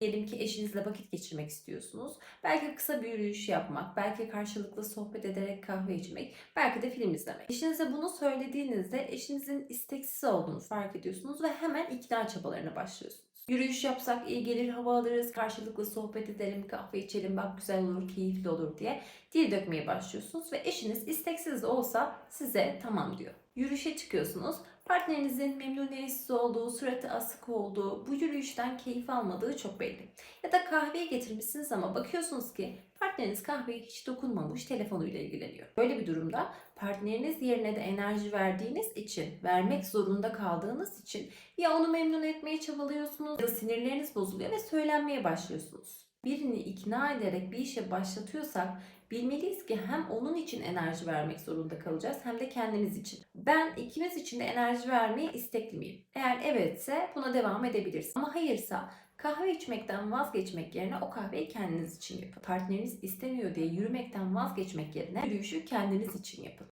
Diyelim ki eşinizle vakit geçirmek istiyorsunuz. Belki kısa bir yürüyüş yapmak, belki karşılıklı sohbet ederek kahve içmek, belki de film izlemek. Eşinize bunu söylediğinizde eşinizin isteksiz olduğunu fark ediyorsunuz ve hemen ikna çabalarına başlıyorsunuz. Yürüyüş yapsak iyi gelir, hava alırız, karşılıklı sohbet edelim, kahve içelim, bak güzel olur, keyifli olur diye dil dökmeye başlıyorsunuz ve eşiniz isteksiz de olsa size tamam diyor. Yürüyüşe çıkıyorsunuz. Partnerinizin memnuniyetsiz olduğu, suratı asık olduğu, bu yürüyüşten keyif almadığı çok belli. Ya da kahveyi getirmişsiniz ama bakıyorsunuz ki partneriniz kahveye hiç dokunmamış, telefonuyla ilgileniyor. Böyle bir durumda partneriniz yerine de enerji verdiğiniz için, vermek zorunda kaldığınız için ya onu memnun etmeye çabalıyorsunuz ya da sinirleriniz bozuluyor ve söylenmeye başlıyorsunuz. Birini ikna ederek bir işe başlatıyorsak bilmeliyiz ki hem onun için enerji vermek zorunda kalacağız hem de kendimiz için. Ben ikimiz için de enerji vermeye istekli miyim? Eğer evetse buna devam edebiliriz. Ama hayırsa kahve içmekten vazgeçmek yerine o kahveyi kendiniz için yapın. Partneriniz istemiyor diye yürümekten vazgeçmek yerine yürüyüşü kendiniz için yapın.